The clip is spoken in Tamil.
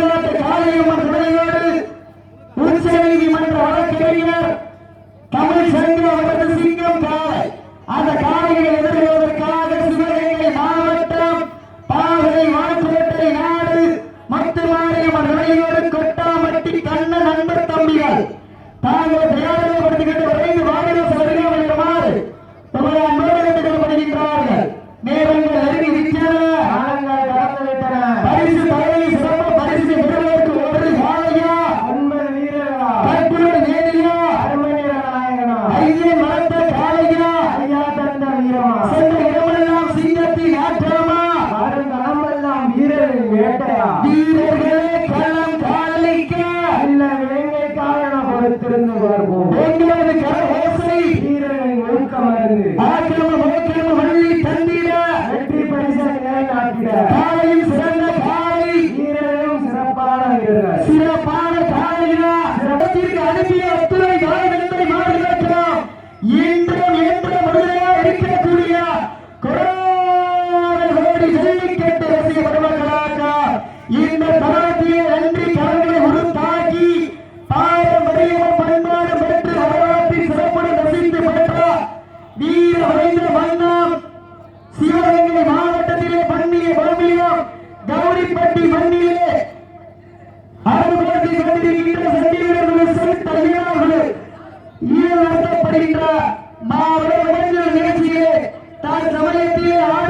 தமிழ்நாட்டு காலையம்மன் துணையோடு உச்ச நீதிமன்ற வழக்கறிஞர் தமிழ் சங்கம் அவரது சிங்கம் காலை. அந்த காலையை எதிர்கொள்வதற்காக சிவகங்கை மாவட்டம் பாவனை வாக்குவட்டை நாடு மத்து மாரியம்மன் கொட்டாமட்டி கண்ண நண்பர் தம்பிகள். தாங்கள் தயாரிப்படுத்திக்கிட்டு விரைந்து ஆக்கிரம மோக்கிரம வள்ளி தந்திட வெற்றி பரிசை நிலைநாட்டிட காலையும் சிறந்த காலை வீரரும் சிறப்பான வீரர்கள். கௌரிப்பட்டி மண்ணிலே அறுபத்தி கொண்டிருக்கின்ற சண்டிகர்கள் செலுத்த ஈடுபடுத்தப்படுகின்ற மாவட்ட நிகழ்ச்சியிலே தான் சமயத்திலே ஆட